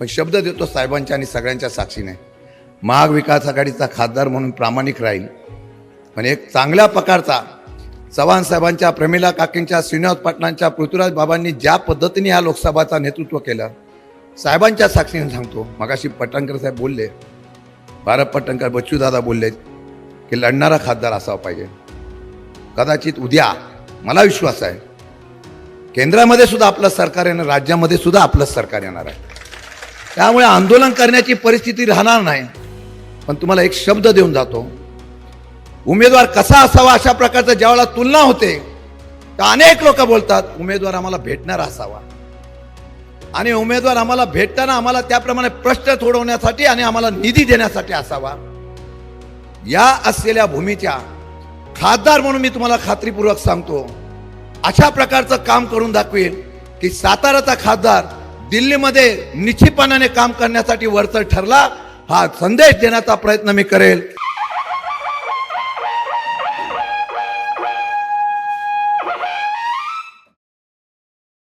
पण शब्द देतो साहेबांच्या आणि सगळ्यांच्या साक्षीने. महाविकास आघाडीचा खासदार म्हणून प्रामाणिक राहील. पण एक चांगल्या प्रकारचा चव्हाण साहेबांच्या प्रमिला काकींच्या श्रीनिवास पाटलांच्या पृथ्वीराज बाबांनी ज्या पद्धतीने ह्या लोकसभाचा नेतृत्व केलं साहेबांच्या साक्षीने सांगतो. मगाशी पटणकर साहेब बोलले भारत पटणकर बच्चूदादा बोलले की लढणारा खासदार असावा पाहिजे. कदाचित उद्या मला विश्वास आहे केंद्रामध्ये सुद्धा आपलं सरकार येणार राज्यामध्ये सुद्धा आपलं सरकार येणार आहे. त्यामुळे आंदोलन करण्याची परिस्थिती राहणार नाही. पण तुम्हाला एक शब्द देऊन जातो. उमेदवार कसा असावा अशा प्रकारचं ज्यावेळेला तुलना होते तर अनेक लोक बोलतात उमेदवार आम्हाला भेटणारा असावा. आणि उमेदवार आम्हाला भेटताना आम्हाला त्याप्रमाणे प्रश्न सोडवण्यासाठी आणि आम्हाला निधी देण्यासाठी असावा. या असलेल्या भूमीच्या खासदार म्हणून मी तुम्हाला खात्रीपूर्वक सांगतो अशा प्रकारचं काम करून दाखवेल की साताराचा खासदार दिल्लीमध्ये निश्चितपणाने काम करण्यासाठी वरचढ ठरला हा संदेश देण्याचा प्रयत्न मी करेल.